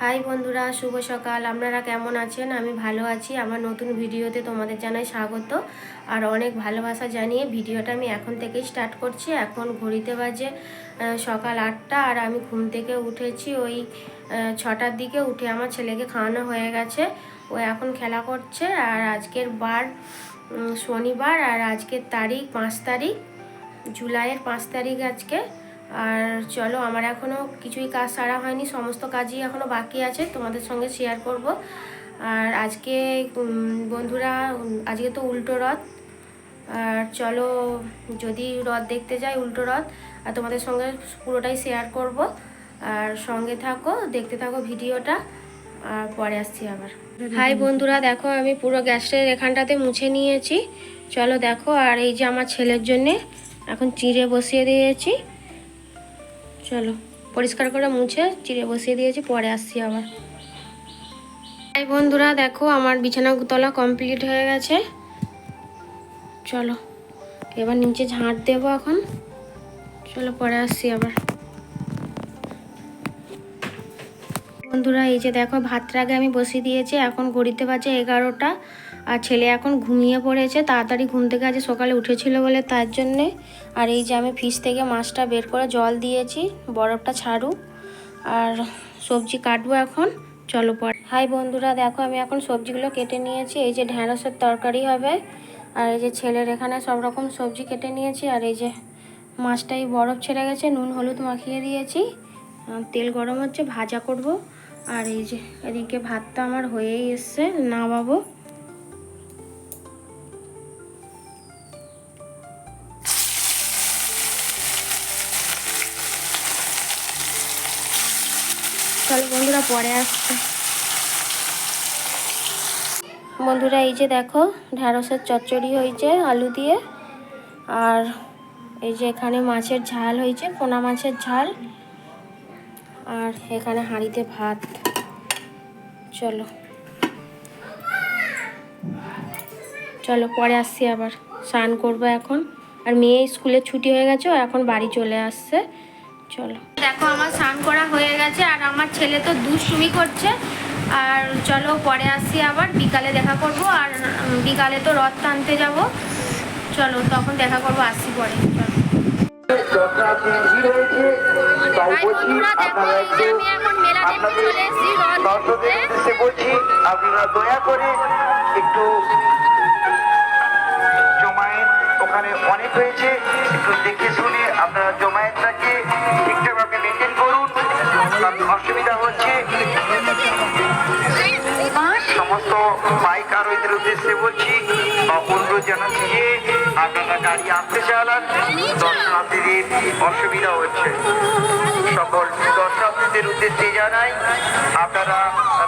High বন্ধুরা, শুভ সকাল। আপনারা কেমন আছেন? আমি ভালো আছি। আমার নতুন ভিডিওতে তোমাদের জানাই স্বাগত। আর অনেক ভালোবাসা জানিয়ে ভিডিওটা আমি এখন থেকেই স্টার্ট করছি। এখন ঘড়িতে বাজে সকাল আটটা আর আমি ঘুম থেকে উঠেছি ওই ছটার দিকে উঠে আমার ছেলেকে খাওয়ানো হয়ে গেছে। ও এখন খেলা করছে আর আজকের বার শনিবার আর আজকের তারিখ পাঁচ তারিখ। জুলাইয়ের পাঁচ তারিখ আজকে। আর চলো, আমার এখনও কিছুই কাজ সারা হয়নি, সমস্ত কাজই এখনও বাকি আছে, তোমাদের সঙ্গে শেয়ার করব। আর আজকে বন্ধুরা আজকে তো উল্টো রথ। আর চলো, যদি রথ দেখতে যাই উল্টো রথ, আর তোমাদের সঙ্গে পুরোটাই শেয়ার করব। আর সঙ্গে থাকো, দেখতে থাকো ভিডিওটা। আর পরে আসছি আবার। হাই বন্ধুরা, দেখো, আমি পুরো গ্যাসের এখানটাতে মুছে নিয়েছি। চলো দেখো, আর এই যে আমার ছেলের জন্যে এখন চিড়ে বসিয়ে দিয়েছি। চলো, পরিষ্কার করে মুছে চিড়ে বসিয়ে দিয়েছি, পরে আসছি আবার। তাই বন্ধুরা, দেখো আমার বিছানা তলা কমপ্লিট হয়ে গেছে। চলো, এবার নিচে ঝাঁট দেবো এখন। চলো, পরে আসছি আবার। বন্ধুরা, এই যে দেখো ভাতটা আগে আমি বসিয়ে দিয়েছি। এখন ঘড়িতে বাজে এগারোটা, আর ছেলে এখন ঘুমিয়ে পড়েছে। তাড়াতাড়ি ঘুম থেকে আজ সকালে উঠেছিল বলে তার জন্যে। আর এই যে আমি ফ্রিজ থেকে মাছটা বের করে জল দিয়েছি, বরফটা ছাড়ুক আর সবজি কাটবো এখন, চলো পর। হাই বন্ধুরা, দেখো, আমি এখন সবজিগুলো কেটে নিয়েছি। এই যে ঢ্যাঁড়সের তরকারি হবে। আর এই যে ছেলের এখানে সব রকম সবজি কেটে নিয়েছি। আর এই যে মাছটাই বরফ ছেড়ে গেছে, নুন, হলুদ মাখিয়ে দিয়েছি। তেল গরম হচ্ছে, ভাজা করব। আর এই যে, এদিকে ভাতটা আমার হয়েই এসছে। নামাবো বন্ধুরা, পরে বন্ধুরা, এই যে দেখো, ঢ্যাঁড়সের চচ্চড়ি হয়েছে আলু দিয়ে। আর এই যে এখানে মাছের ঝাল হয়েছে, পোনা মাছের ঝাল। আর এখানে হাঁড়িতে ভাত। চলো। চলো, পরে আসছি আবার। স্নান করব এখন। আর মেয়ে স্কুলে ছুটি হয়ে গেছে এখন বাড়ি চলে আসছে। চলো। দেখো, আমার স্নান করা হয়ে গেছে, আর আমার ছেলে তো দুষ্টুমি করছে। আর চলো, পরে আসছি আবার। বিকালে দেখা করব, আর বিকালে তো রথ টানতে যাব। চলো, তখন দেখা করব, আসছি পরে। আপনারা দয়া করে একটু জমায়েত ওখানে অনেক হয়েছে। একটু দেখে শুনে আপনারা জমায়েতটাকে ঠিকঠাকভাবে মেনটেন করুন কারণ অসুবিধা হচ্ছে। সমস্ত বাইক আরোহীদের উদ্দেশ্যে বলছি বা অনুরোধ জানাচ্ছি যে আপনারা গাড়ি আনতে চালান। দর্শনার্থীদের অসুবিধা হচ্ছে। সকল দর্শনার্থীদের উদ্দেশ্যে জানাই, আপনারা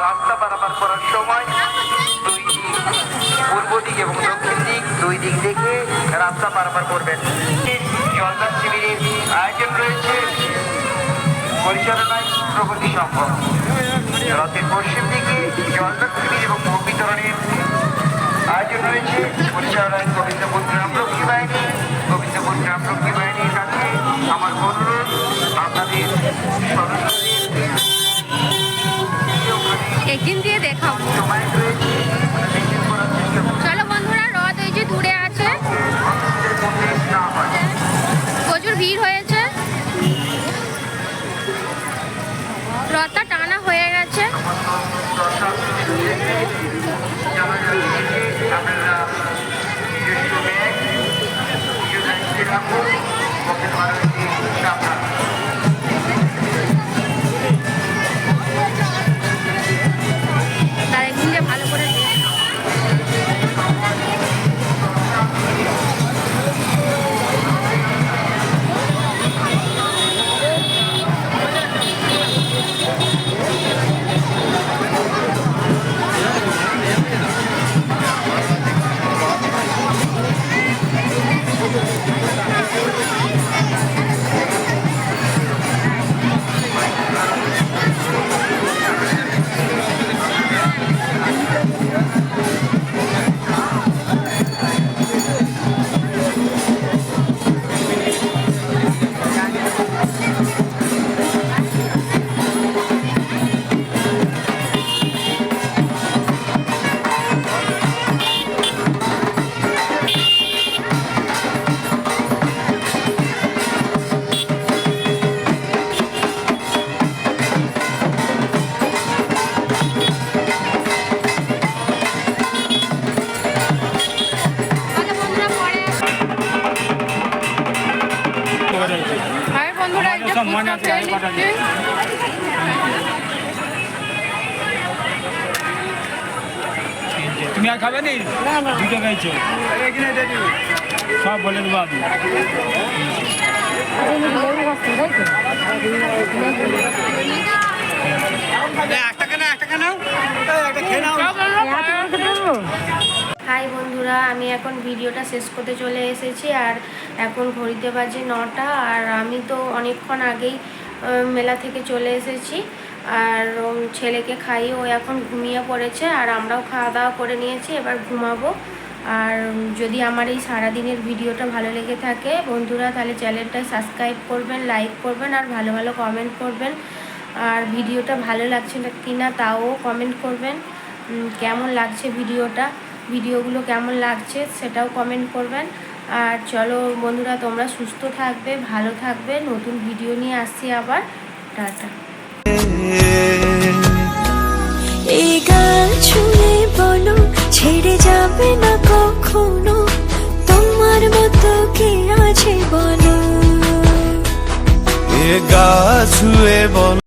রাস্তা পারাপার করার সময় দুই দিক, পূর্ব দিক এবং দক্ষিণ দিক দুই দিক দেখে রাস্তা পারাপার করবেন। জলদার শিবিরের আয়োজন রয়েছে। পরিচালনায় প্রগতি সম্ভব। রথের পশ্চিম দিকে জলদার শিবির এবং ভোগ বিতরণের আয়োজন রয়েছে। পরিচালনায় গোবিন্দপুর একদিন দিয়ে দেখাবো। চলো বন্ধুরা, রথ এই যে দূরে আছে। প্রচুর ভিড় হয়েছে। রথটা টানা হয়ে গেছে। তার আর খাবে নি? দুটো খেয়েছো। সব বলে দেবো হাই বন্ধুরা আমি এখন ভিডিওটা শেষ করতে চলে এসেছি আর এখন ঘড়িতে বাজে নটা আর আমি তো অনেকক্ষণ আগেই মেলা থেকে চলে এসেছি। আর ছেলেকে খাইয়ে ও এখন ঘুমিয়ে পড়েছে আর আমরাও খাওয়া দাওয়া করে নিয়েছি, এবার ঘুমাবো। আর যদি আমার এই সারাদিনের ভিডিওটা ভালো লেগে থাকে, বন্ধুরা তাহলে চ্যানেলটা সাবস্ক্রাইব করবেন, লাইক করবেন আর ভালো ভালো কমেন্ট করবেন। আর ভিডিওটা ভালো লাগছে না কি না তাও কমেন্ট করবেন কেমন লাগছে ভিডিওটা, ভিডিওগুলো কেমন লাগছে সেটাও কমেন্ট করবেন। আর চলো বন্ধুরা তোমরা সুস্থ থাকবে, ভালো থাকবে, নতুন ভিডিও নিয়ে আসছি আবার, টাটা। এই গান ছুঁয়ে বলো, ছেড়ে যাবে না কখনো? তোমার মতো কে আছে বলো? এ গা ছুঁয়ে বল